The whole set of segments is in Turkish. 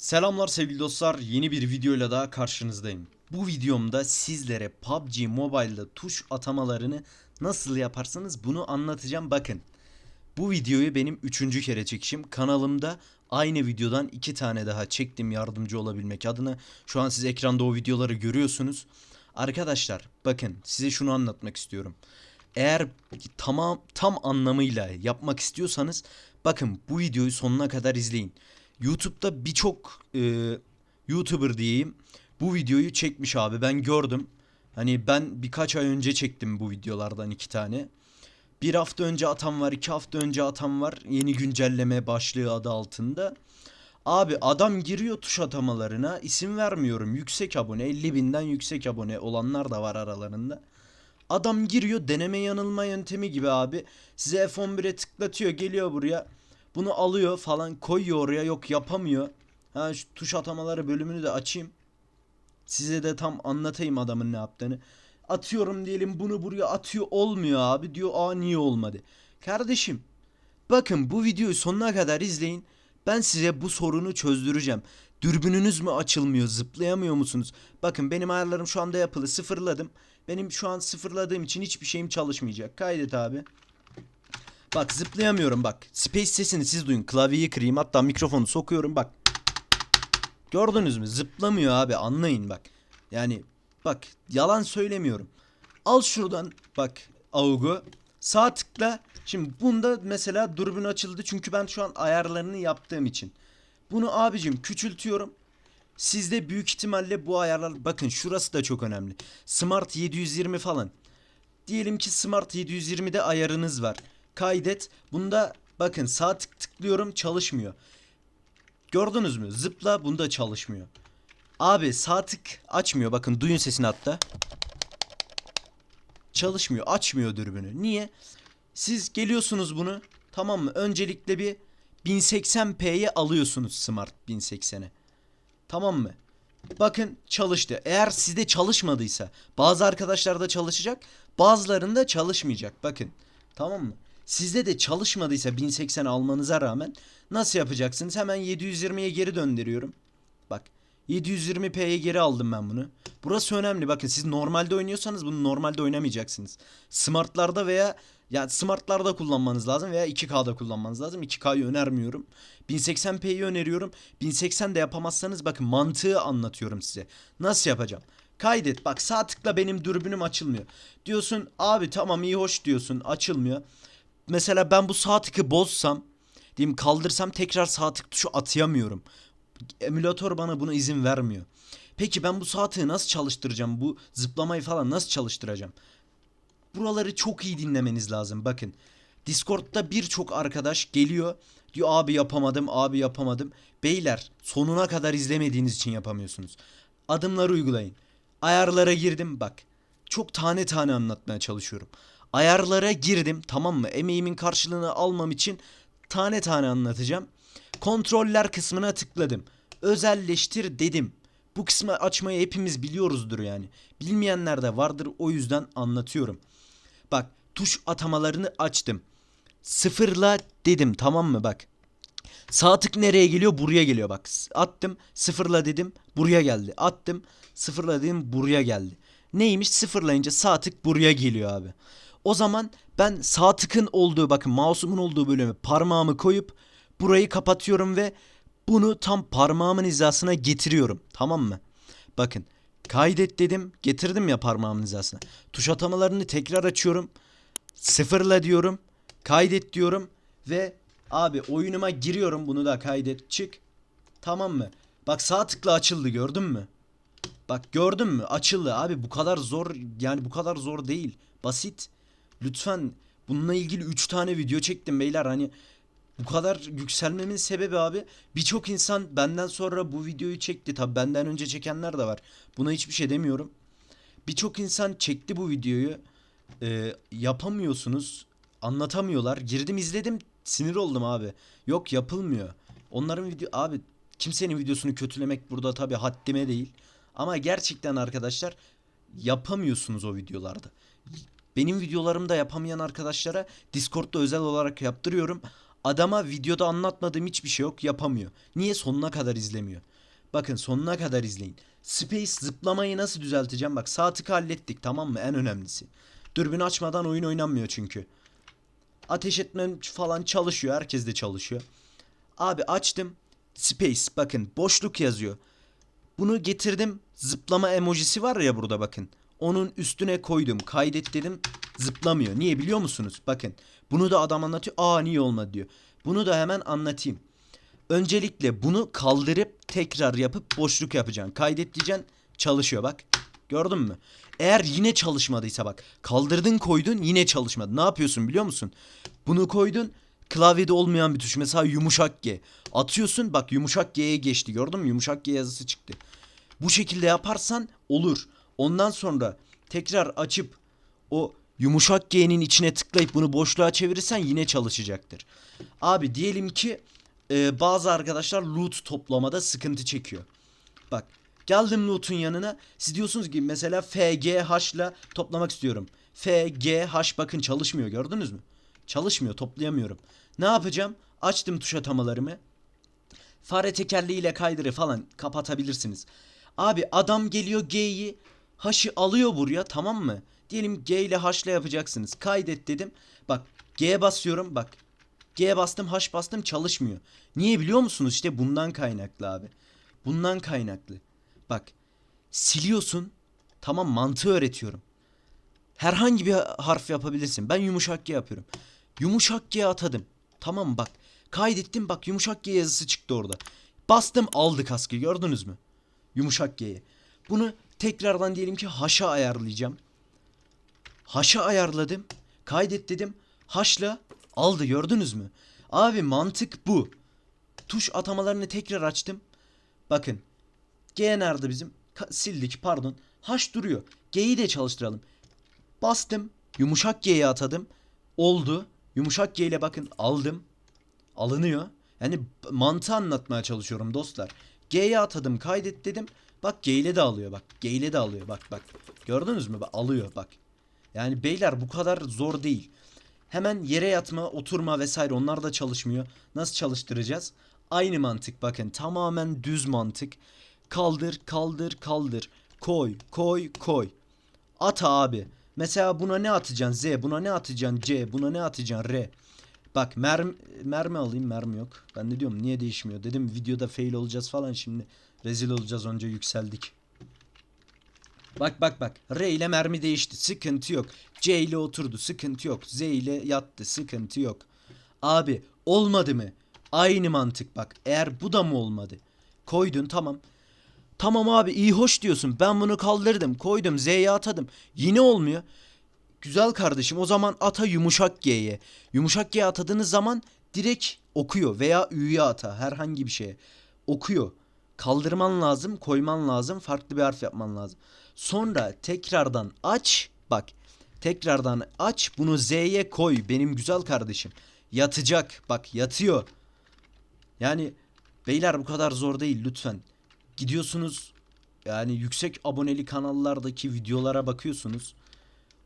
Selamlar sevgili dostlar. Yeni bir videoyla daha karşınızdayım. Bu videomda sizlere PUBG Mobile'da tuş atamalarını nasıl yaparsınız bunu anlatacağım. Bakın. Bu videoyu benim üçüncü kere çekişim. Kanalımda aynı videodan iki tane daha çektim yardımcı olabilmek adına. Şu an siz ekranda o videoları görüyorsunuz. Arkadaşlar bakın size şunu anlatmak istiyorum. Eğer tamam tam anlamıyla yapmak istiyorsanız bakın bu videoyu sonuna kadar izleyin. YouTube'da birçok e, YouTuber diyeyim bu videoyu çekmiş abi ben gördüm. Hani ben birkaç ay önce çektim bu videolardan iki tane. Bir hafta önce atan var, iki hafta önce atan var. Yeni güncelleme başlığı adı altında. Abi adam giriyor tuş atamalarına isim vermiyorum yüksek abone 50 binden yüksek abone olanlar da var aralarında. Adam giriyor deneme yanılma yöntemi gibi abi. Size F11'e tıklatıyor geliyor buraya. Bunu alıyor falan koyuyor oraya yok yapamıyor. Ha şu tuş atamaları bölümünü de açayım. Size de tam anlatayım adamın ne yaptığını. Atıyorum diyelim bunu buraya atıyor olmuyor abi diyor aa niye olmadı. Kardeşim bakın bu videoyu sonuna kadar izleyin. Ben size bu sorunu çözdüreceğim. Dürbününüz mü açılmıyor zıplayamıyor musunuz? Bakın benim ayarlarım şu anda yapılı sıfırladım. Benim şu an sıfırladığım için hiçbir şeyim çalışmayacak. Kaydet abi. Bak zıplayamıyorum bak. Space sesini siz duyun. Klavyeyi kırayım hatta mikrofonu sokuyorum bak. Gördünüz mü? Zıplamıyor abi anlayın bak. Yani bak yalan söylemiyorum. Al şuradan bak AUG'u. Sağ tıkla. Şimdi bunda mesela dürbün açıldı çünkü ben şu an ayarlarını yaptığım için. Bunu abicim küçültüyorum. Sizde büyük ihtimalle bu ayarlar bakın şurası da çok önemli. Smart 720 falan. Diyelim ki Smart 720'de ayarınız var. Kaydet. Bunda bakın sağ tık tıklıyorum çalışmıyor. Gördünüz mü? Zıpla bunda çalışmıyor. Abi sağ tık açmıyor. Bakın duyun sesini hatta. Çalışmıyor. Açmıyor dürbünü. Niye? Siz geliyorsunuz bunu. Tamam mı? Öncelikle bir 1080p'ye alıyorsunuz Smart 1080'e. Tamam mı? Bakın çalıştı. Eğer sizde çalışmadıysa bazı arkadaşlarda çalışacak bazılarında çalışmayacak. Bakın tamam mı? Sizde de çalışmadıysa 1080 almanıza rağmen nasıl yapacaksınız? Hemen 720'ye geri döndürüyorum. Bak 720p'ye geri aldım ben bunu. Burası önemli. Bakın siz normalde oynuyorsanız bunu normalde oynamayacaksınız. Smartlarda veya ya smartlarda kullanmanız lazım veya 2K'da kullanmanız lazım. 2K'yı önermiyorum. 1080p'yi öneriyorum. 1080 de yapamazsanız bakın mantığı anlatıyorum size. Nasıl yapacağım? Kaydet. Bak sağ tıkla benim dürbünüm açılmıyor. Diyorsun abi tamam iyi hoş diyorsun açılmıyor. Mesela ben bu sağ tıkı bozsam diyeyim kaldırsam tekrar sağ tık tuşu atayamıyorum. Emülatör bana buna izin vermiyor. Peki ben bu sağ tığı nasıl çalıştıracağım? Bu zıplamayı falan nasıl çalıştıracağım? Buraları çok iyi dinlemeniz lazım. Bakın. Discord'da birçok arkadaş geliyor. Diyor abi yapamadım, abi yapamadım. Beyler sonuna kadar izlemediğiniz için yapamıyorsunuz. Adımları uygulayın. Ayarlara girdim bak. Çok tane tane anlatmaya çalışıyorum. Ayarlara girdim tamam mı? Emeğimin karşılığını almam için tane tane anlatacağım. Kontroller kısmına tıkladım. Özelleştir dedim. Bu kısmı açmayı hepimiz biliyoruzdur yani. Bilmeyenler de vardır o yüzden anlatıyorum. Bak tuş atamalarını açtım. Sıfırla dedim tamam mı bak. Sağ tık nereye geliyor? Buraya geliyor bak. Attım sıfırla dedim buraya geldi. Attım sıfırla dedim buraya geldi. Neymiş sıfırlayınca sağ tık buraya geliyor abi. O zaman ben sağ tıkın olduğu bakın mouse'umun olduğu bölüme parmağımı koyup burayı kapatıyorum ve bunu tam parmağımın hizasına getiriyorum. Tamam mı? Bakın kaydet dedim getirdim ya parmağımın hizasına. Tuş atamalarını tekrar açıyorum. Sıfırla diyorum. Kaydet diyorum ve abi oyunuma giriyorum bunu da kaydet çık. Tamam mı? Bak sağ tıkla açıldı gördün mü? Bak gördün mü? Açıldı abi bu kadar zor yani bu kadar zor değil. Basit. Lütfen bununla ilgili 3 tane video çektim beyler hani bu kadar yükselmemin sebebi abi birçok insan benden sonra bu videoyu çekti. Tabi benden önce çekenler de var. Buna hiçbir şey demiyorum. Birçok insan çekti bu videoyu. Ee, yapamıyorsunuz. Anlatamıyorlar. Girdim izledim. Sinir oldum abi. Yok yapılmıyor. Onların video abi kimsenin videosunu kötülemek burada tabi haddime değil. Ama gerçekten arkadaşlar yapamıyorsunuz o videolarda. Benim videolarımda yapamayan arkadaşlara Discord'da özel olarak yaptırıyorum. Adama videoda anlatmadığım hiçbir şey yok yapamıyor. Niye sonuna kadar izlemiyor? Bakın sonuna kadar izleyin. Space zıplamayı nasıl düzelteceğim? Bak sağ tıkı hallettik tamam mı? En önemlisi. Dürbün açmadan oyun oynanmıyor çünkü. Ateş etmem falan çalışıyor. Herkes de çalışıyor. Abi açtım. Space bakın boşluk yazıyor. Bunu getirdim. Zıplama emojisi var ya burada bakın. Onun üstüne koydum. Kaydet dedim. Zıplamıyor. Niye biliyor musunuz? Bakın. Bunu da adam anlatıyor. Aa niye olmadı diyor. Bunu da hemen anlatayım. Öncelikle bunu kaldırıp tekrar yapıp boşluk yapacaksın. Kaydet diyeceksin. Çalışıyor bak. Gördün mü? Eğer yine çalışmadıysa bak. Kaldırdın koydun yine çalışmadı. Ne yapıyorsun biliyor musun? Bunu koydun. Klavyede olmayan bir tuş. Mesela yumuşak G. Atıyorsun bak yumuşak G'ye geçti. Gördün mü? Yumuşak G yazısı çıktı. Bu şekilde yaparsan olur. Ondan sonra tekrar açıp o yumuşak G'nin içine tıklayıp bunu boşluğa çevirirsen yine çalışacaktır. Abi diyelim ki e, bazı arkadaşlar loot toplamada sıkıntı çekiyor. Bak geldim loot'un yanına. Siz diyorsunuz ki mesela FGH ile toplamak istiyorum. FGH bakın çalışmıyor gördünüz mü? Çalışmıyor toplayamıyorum. Ne yapacağım? Açtım tuş atamalarımı. Fare tekerleğiyle kaydırı falan kapatabilirsiniz. Abi adam geliyor G'yi H'ı alıyor buraya tamam mı? Diyelim G ile H ile yapacaksınız. Kaydet dedim. Bak G basıyorum bak. G bastım H bastım çalışmıyor. Niye biliyor musunuz? İşte bundan kaynaklı abi. Bundan kaynaklı. Bak siliyorsun. Tamam mantığı öğretiyorum. Herhangi bir harf yapabilirsin. Ben yumuşak G yapıyorum. Yumuşak G atadım. Tamam bak. Kaydettim bak yumuşak G yazısı çıktı orada. Bastım aldı kaskı gördünüz mü? Yumuşak G'ye. Bunu tekrardan diyelim ki H'a ayarlayacağım. H'a ayarladım. Kaydet dedim. H'la aldı gördünüz mü? Abi mantık bu. Tuş atamalarını tekrar açtım. Bakın. G nerede bizim? Ka- sildik pardon. H duruyor. G'yi de çalıştıralım. Bastım. Yumuşak G'ye atadım. Oldu. Yumuşak G ile bakın aldım. Alınıyor. Yani mantığı anlatmaya çalışıyorum dostlar. G'ye atadım kaydet dedim. Bak G de alıyor bak. G de alıyor bak bak. Gördünüz mü? Bak, alıyor bak. Yani beyler bu kadar zor değil. Hemen yere yatma, oturma vesaire onlar da çalışmıyor. Nasıl çalıştıracağız? Aynı mantık bakın. Tamamen düz mantık. Kaldır, kaldır, kaldır. Koy, koy, koy. At abi. Mesela buna ne atacaksın? Z. Buna ne atacaksın? C. Buna ne atacaksın? R. Bak mermi, mermi alayım. Mermi yok. Ben de diyorum niye değişmiyor? Dedim videoda fail olacağız falan şimdi. Rezil olacağız onca yükseldik. Bak bak bak. R ile mermi değişti. Sıkıntı yok. C ile oturdu. Sıkıntı yok. Z ile yattı. Sıkıntı yok. Abi olmadı mı? Aynı mantık bak. Eğer bu da mı olmadı? Koydun tamam. Tamam abi iyi hoş diyorsun. Ben bunu kaldırdım. Koydum. Z'ye atadım. Yine olmuyor. Güzel kardeşim o zaman ata yumuşak G'ye. Yumuşak G atadığınız zaman direkt okuyor veya Ü'ye ata herhangi bir şeye. Okuyor. Kaldırman lazım, koyman lazım, farklı bir harf yapman lazım. Sonra tekrardan aç, bak. Tekrardan aç, bunu Z'ye koy benim güzel kardeşim. Yatacak, bak yatıyor. Yani beyler bu kadar zor değil lütfen. Gidiyorsunuz yani yüksek aboneli kanallardaki videolara bakıyorsunuz.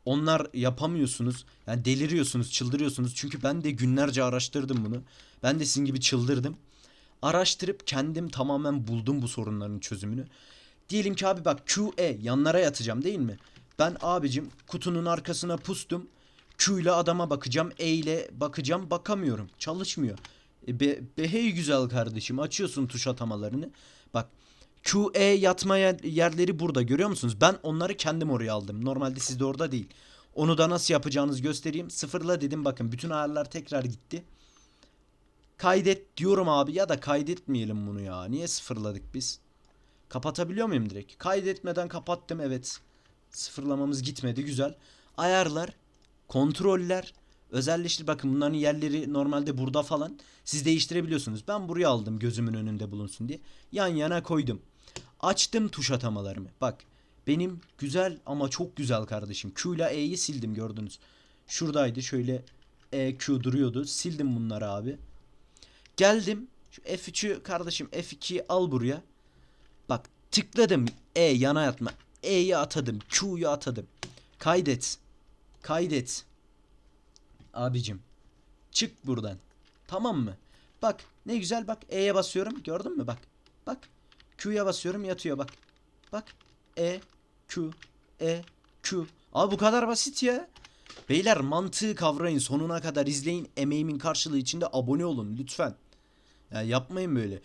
Onlar yapamıyorsunuz. Yani deliriyorsunuz, çıldırıyorsunuz. Çünkü ben de günlerce araştırdım bunu. Ben de sizin gibi çıldırdım. Araştırıp kendim tamamen buldum bu sorunların çözümünü. Diyelim ki abi bak QE yanlara yatacağım değil mi? Ben abicim kutunun arkasına pustum. Q ile adama bakacağım. E ile bakacağım. Bakamıyorum. Çalışmıyor. E, be, be hey güzel kardeşim. Açıyorsun tuş atamalarını. Bak QE yatma yer- yerleri burada görüyor musunuz? Ben onları kendim oraya aldım. Normalde sizde orada değil. Onu da nasıl yapacağınızı göstereyim. Sıfırla dedim bakın bütün ayarlar tekrar gitti. Kaydet diyorum abi ya da kaydetmeyelim bunu ya. Niye sıfırladık biz? Kapatabiliyor muyum direkt? Kaydetmeden kapattım evet. Sıfırlamamız gitmedi güzel. Ayarlar, kontroller, özelleştir. Bakın bunların yerleri normalde burada falan. Siz değiştirebiliyorsunuz. Ben buraya aldım gözümün önünde bulunsun diye. Yan yana koydum. Açtım tuş atamalarımı. Bak benim güzel ama çok güzel kardeşim. Q ile E'yi sildim gördünüz. Şuradaydı şöyle E, Q duruyordu. Sildim bunları abi. Geldim. Şu F3'ü kardeşim F2'yi al buraya. Bak tıkladım. E yana yatma. E'yi atadım. Q'yu atadım. Kaydet. Kaydet. Abicim. Çık buradan. Tamam mı? Bak ne güzel bak E'ye basıyorum. Gördün mü bak. Bak. Q'ya basıyorum yatıyor bak. Bak. E Q E Q. Abi bu kadar basit ya. Beyler mantığı kavrayın. Sonuna kadar izleyin. Emeğimin karşılığı içinde abone olun lütfen. Ya yapmayın böyle.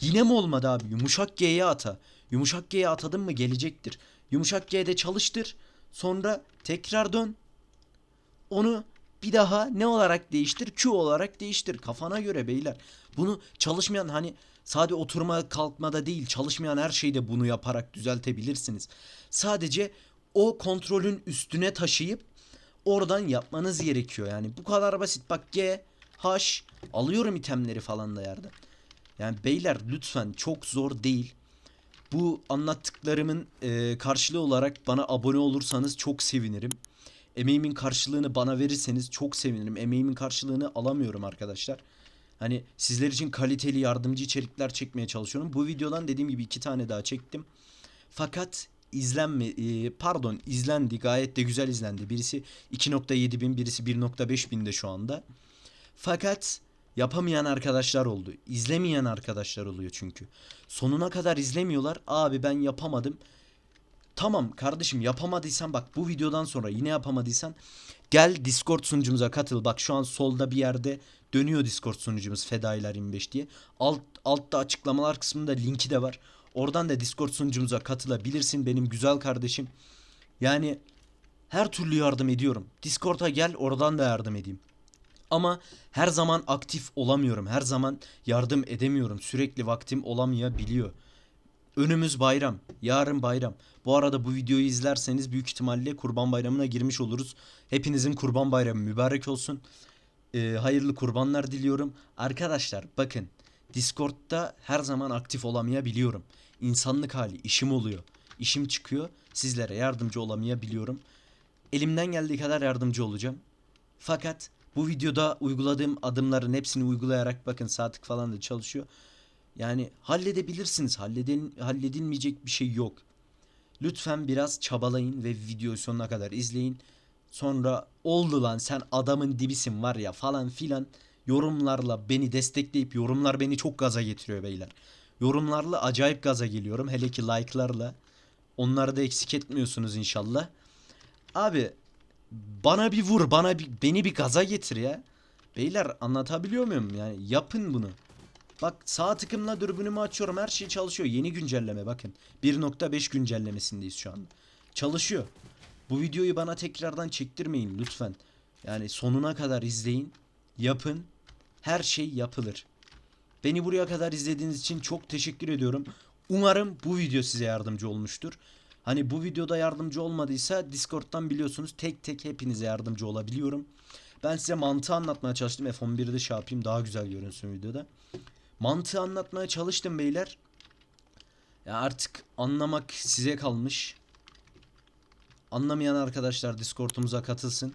Yine mi olmadı abi? Yumuşak G'ye ata. Yumuşak G'ye atadın mı gelecektir. Yumuşak G'de çalıştır. Sonra tekrar dön. Onu bir daha ne olarak değiştir? Q olarak değiştir. Kafana göre beyler. Bunu çalışmayan hani sadece oturma kalkmada değil çalışmayan her şeyde bunu yaparak düzeltebilirsiniz. Sadece o kontrolün üstüne taşıyıp oradan yapmanız gerekiyor. Yani bu kadar basit. Bak G, H alıyorum itemleri falan da yerden. Yani beyler lütfen çok zor değil. Bu anlattıklarımın e, karşılığı olarak bana abone olursanız çok sevinirim. Emeğimin karşılığını bana verirseniz çok sevinirim. Emeğimin karşılığını alamıyorum arkadaşlar. Hani sizler için kaliteli yardımcı içerikler çekmeye çalışıyorum. Bu videodan dediğim gibi iki tane daha çektim. Fakat izlenme e, pardon izlendi gayet de güzel izlendi. Birisi 2.7 bin birisi 1.5 binde şu anda. Fakat yapamayan arkadaşlar oldu. İzlemeyen arkadaşlar oluyor çünkü. Sonuna kadar izlemiyorlar. Abi ben yapamadım. Tamam kardeşim yapamadıysan bak bu videodan sonra yine yapamadıysan gel Discord sunucumuza katıl. Bak şu an solda bir yerde dönüyor Discord sunucumuz Fedailer 25 diye. Alt altta açıklamalar kısmında linki de var. Oradan da Discord sunucumuza katılabilirsin benim güzel kardeşim. Yani her türlü yardım ediyorum. Discord'a gel oradan da yardım edeyim. Ama her zaman aktif olamıyorum. Her zaman yardım edemiyorum. Sürekli vaktim olamayabiliyor. Önümüz bayram. Yarın bayram. Bu arada bu videoyu izlerseniz büyük ihtimalle Kurban Bayramı'na girmiş oluruz. Hepinizin Kurban Bayramı mübarek olsun. Ee, hayırlı kurbanlar diliyorum. Arkadaşlar bakın Discord'da her zaman aktif olamayabiliyorum. İnsanlık hali işim oluyor. İşim çıkıyor. Sizlere yardımcı olamayabiliyorum. Elimden geldiği kadar yardımcı olacağım. Fakat bu videoda uyguladığım adımların hepsini uygulayarak bakın saatlik falan da çalışıyor. Yani halledebilirsiniz. Halleden, halledilmeyecek bir şey yok. Lütfen biraz çabalayın ve videoyu sonuna kadar izleyin. Sonra oldu lan sen adamın dibisin var ya falan filan yorumlarla beni destekleyip yorumlar beni çok gaza getiriyor beyler. Yorumlarla acayip gaza geliyorum. Hele ki like'larla. Onları da eksik etmiyorsunuz inşallah. Abi bana bir vur, bana bir beni bir gaza getir ya. Beyler anlatabiliyor muyum? Yani yapın bunu. Bak sağ tıkımla dürbünümü açıyorum. Her şey çalışıyor. Yeni güncelleme bakın. 1.5 güncellemesindeyiz şu anda. Çalışıyor. Bu videoyu bana tekrardan çektirmeyin lütfen. Yani sonuna kadar izleyin. Yapın. Her şey yapılır. Beni buraya kadar izlediğiniz için çok teşekkür ediyorum. Umarım bu video size yardımcı olmuştur. Hani bu videoda yardımcı olmadıysa Discord'dan biliyorsunuz tek tek hepinize yardımcı olabiliyorum. Ben size mantığı anlatmaya çalıştım. F11'de şey yapayım daha güzel görünsün videoda. Mantığı anlatmaya çalıştım beyler. Ya artık anlamak size kalmış. Anlamayan arkadaşlar Discord'umuza katılsın.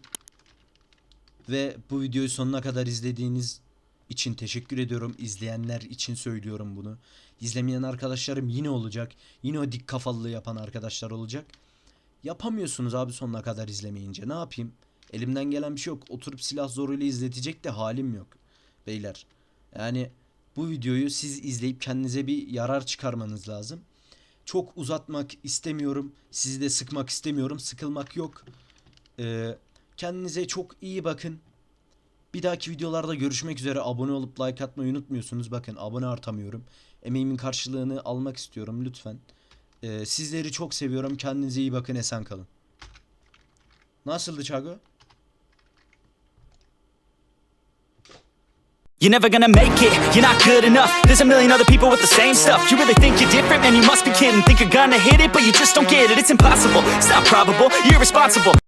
Ve bu videoyu sonuna kadar izlediğiniz için teşekkür ediyorum. İzleyenler için söylüyorum bunu. İzlemeyen arkadaşlarım yine olacak. Yine o dik kafalılığı yapan arkadaşlar olacak. Yapamıyorsunuz abi sonuna kadar izlemeyince. Ne yapayım? Elimden gelen bir şey yok. Oturup silah zoruyla izletecek de halim yok. Beyler. Yani bu videoyu siz izleyip kendinize bir yarar çıkarmanız lazım. Çok uzatmak istemiyorum. Sizi de sıkmak istemiyorum. Sıkılmak yok. Ee, kendinize çok iyi bakın. Bir dahaki videolarda görüşmek üzere. Abone olup like atmayı unutmuyorsunuz. Bakın abone artamıyorum. Emeğimin karşılığını almak istiyorum lütfen. Ee, sizleri çok seviyorum. Kendinize iyi bakın. Esen kalın. Nasıldı Çago? You're never gonna make it, you're not good enough There's a million other people with the same stuff You really think you're different, man, you must be kidding Think you're gonna hit it, but you just don't get it It's impossible, it's not probable, you're irresponsible